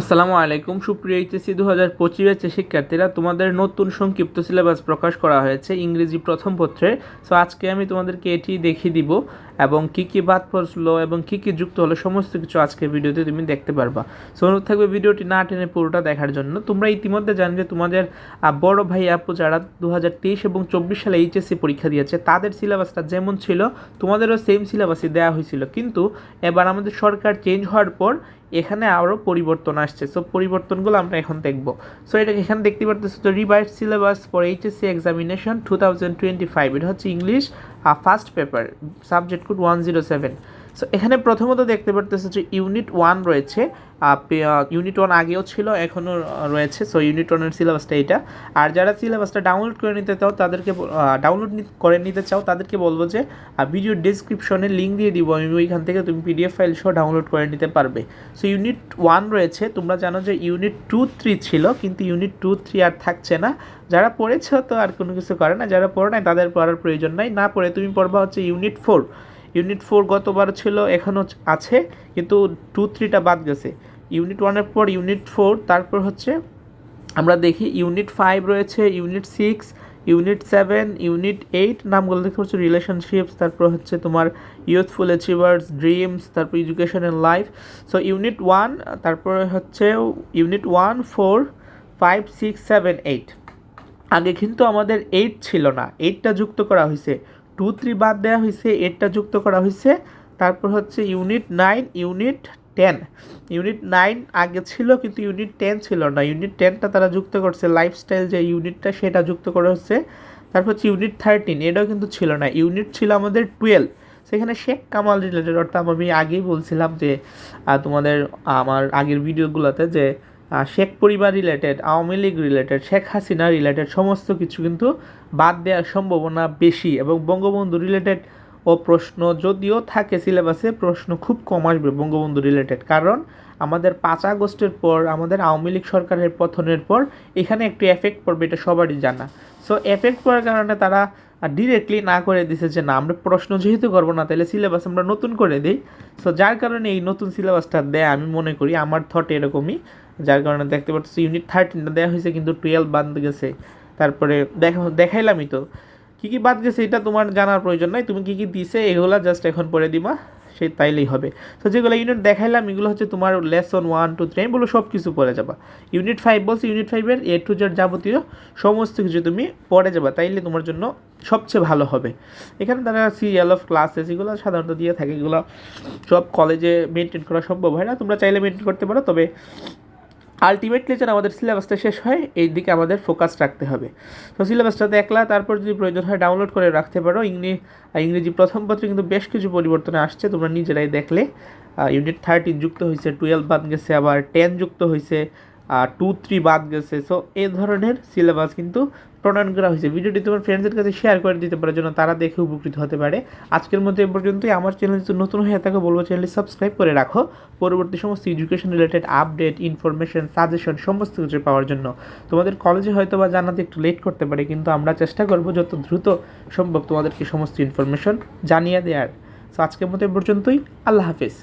আসসালামু আলাইকুম। সুপ্রিয় এইচএসি দু হাজার শিক্ষার্থীরা, তোমাদের নতুন সংক্ষিপ্ত সিলেবাস প্রকাশ করা হয়েছে ইংরেজি প্রথম পত্রে। সো আজকে আমি তোমাদেরকে এটি দেখিয়ে দিব। এবং কী কী বাদ পড়ল এবং কী কী যুক্ত হলো, সমস্ত কিছু আজকে ভিডিওতে তুমি দেখতে পারবা। সো অনুরোধ থাকবে ভিডিওটি না টেনে পুরোটা দেখার জন্য। তোমরা ইতিমধ্যে জানো যে তোমাদের বড় ভাই আপু যারা দু হাজার তেইশ এবং চব্বিশ সালে এইচএসসি পরীক্ষা দিয়েছে, তাদের সিলেবাসটা যেমন ছিল, তোমাদেরও সেম সিলেবাসই দেওয়া হয়েছিল। কিন্তু এবার আমাদের সরকার চেঞ্জ হওয়ার পর এখানে আরও পরিবর্তন আসছে। সো পরিবর্তনগুলো আমরা এখন দেখব। সো এটা এখানে দেখতে পারতেছো তো revised syllabus for HSC examination two thousand twenty five এটা হচ্ছে English first paper subject code one zero seven so এখানে প্রথমত দেখতে পারতেছো যে ইউনিট ওয়ান রয়েছে। ইউনিট ওয়ান আগেও ছিল, এখনও রয়েছে। সো ইউনিট ওয়ানের সিলেবাসটা এটা। আর যারা সিলেবাসটা ডাউনলোড করে নিতে চাও, তাদেরকে ডাউনলোড করে নিতে চাও, তাদেরকে বলব যে ভিডিও ডিসক্রিপশনে লিঙ্ক দিয়ে দিব। আমি ওইখান থেকে তুমি পিডিএফ ফাইল সহ ডাউনলোড করে নিতে পারবে। সো ইউনিট ওয়ান রয়েছে। তোমরা জানো যে ইউনিট টু থ্রি ছিল, কিন্তু ইউনিট টু থ্রি আর থাকছে না। যারা পড়েছো তো আর কোনো কিছু করে না। যারা পড়ে নাই, তাদের পড়ার প্রয়োজন নাই। না পড়ে তুমি পড়বা হচ্ছে ইউনিট ফোর ইউনিট ফোর গতবার ছিল এখনও আছে, কিন্তু টু থ্রিটা বাদ গেছে। ইউনিট ওয়ানের পর ইউনিট ফোর তারপর হচ্ছে আমরা দেখি ইউনিট ফাইভ রয়েছে, unit six unit seven unit eight নামগুলো দেখতে হচ্ছে রিলেশনশিপস তারপর হচ্ছে তোমার ইউথফুল অ্যাচিভার্স ড্রিমস তারপর education and life so unit one তারপরে হচ্ছে unit one four five six seven eight আগে কিন্তু আমাদের এইট ছিল না এইটটা যুক্ত করা হয়েছে। টু থ্রি বাদ দেওয়া হয়েছে এইটটা যুক্ত করা হয়েছে তারপর হচ্ছে unit nine unit ten unit nine আগে ছিল, কিন্তু ইউনিট টেন ছিল না। ইউনিট টেনটা তারা যুক্ত করছে লাইফস্টাইল যে ইউনিটটা সেটা যুক্ত করা হচ্ছে। তারপর হচ্ছে ইউনিট থার্টিন এটাও কিন্তু ছিল না। ইউনিট ছিল আমাদের টুয়েলভ সেখানে শেখ কামাল রিলেটেড অর্থাৎ আমি আগেই বলছিলাম যে তোমাদের, আমার আগের ভিডিওগুলোতে যে শেখ পরিবার related Awami League related Sheikh Hasina related সমস্ত কিছু কিন্তু বাদ দেওয়ার সম্ভাবনা বেশি এবং বঙ্গবন্ধু রিলেটেড ও প্রশ্ন যদিও থাকে সিলেবাসে প্রশ্ন খুব কম আসবে বঙ্গবন্ধু রিলেটেড কারণ আমাদের পাঁচ আগস্টের পর, আমাদের আওয়ামী লীগ সরকারের পথনের পর এখানে একটু এফেক্ট পড়বে, এটা সবারই জানা। সো এফেক্ট পড়ার কারণে তারা ডিরেক্টলি না করে দিছে যে, না, আমরা প্রশ্ন যেহেতু করব না, তাহলে সিলেবাস আমরা নতুন করে দিই। সো যার কারণে এই নতুন সিলেবাসটা দেয়, আমি মনে করি, আমার থট এরকমই। যার কারণে দেখতে পাচ্ছি ইউনিট থার্টিনটা দেওয়া হয়েছে, কিন্তু টুয়েলভ বাদ গেছে। তারপরে দেখা দেখাইলামই তো। কী কী বাদ গেছে এটা তোমার জানার প্রয়োজন নাই, তুমি কী কী দিছে এগুলো জাস্ট এখন পড়ে দিবা, সেই তাইলেই হবে। তো যেগুলো ইউনিট দেখাইলাম, এগুলো হচ্ছে তোমার লেসন ওয়ান টু থ্রি বলো সব কিছু পড়ে যাবা। ইউনিট ফাইভ বলছে ইউনিট ফাইভের এ টু জেড যাবতীয় সমস্ত কিছু তুমি পড়ে যাবা, তাইলে তোমার জন্য সবচেয়ে ভালো হবে। এখানে তারা সিরিয়াল অফ ক্লাসেস এগুলো সাধারণত দিয়ে থাকে, এগুলো সব কলেজে মেনটেন করা সম্ভব হয় না। তোমরা চাইলে মেনটেন করতে পারো, তবে আলটিমেটলি যেন আমাদের সিলেবাসটা শেষ হয় এই দিকে আমাদের ফোকাস রাখতে হবে। তো সিলেবাসটা একলা তারপর যদি প্রয়োজন হয় ডাউনলোড করে রাখতে পারো। ইংরেজি ইংরেজি প্রথম পত্রে কিন্তু বেশ কিছু পরিবর্তন আসছে, তোমরা নিজেরাই দেখলে। ইউনিট থার্টিন যুক্ত হয়েছে টুয়েলভ বাদ গেছে, আবার টেন যুক্ত হয়েছে টু থ্রি বাদ গেছে। সো এই ধরনের সিলেবাস কিন্তু প্রণয়ন করা হয়েছে। ভিডিওটি তোমার ফ্রেন্ডসদের কাছে শেয়ার করে দিতে পারার জন্য তারা দেখে উপকৃত হতে পারে। আজকের মতো এ পর্যন্তই। আমার চ্যানেল যদি নতুন হয়ে থাকে, বলব চ্যানেলটি সাবস্ক্রাইব করে রাখো। পরবর্তী সমস্ত education related update information suggestion সমস্ত কিছু পাওয়ার জন্য। তোমাদের কলেজে হয়তো বা জানাতে একটু লেট করতে পারে, কিন্তু আমরা চেষ্টা করব যত দ্রুত সম্ভব তোমাদেরকে সমস্ত ইনফরমেশন জানিয়ে দেওয়ার সো আজকের মতো এ পর্যন্তই। আল্লাহ হাফিজ।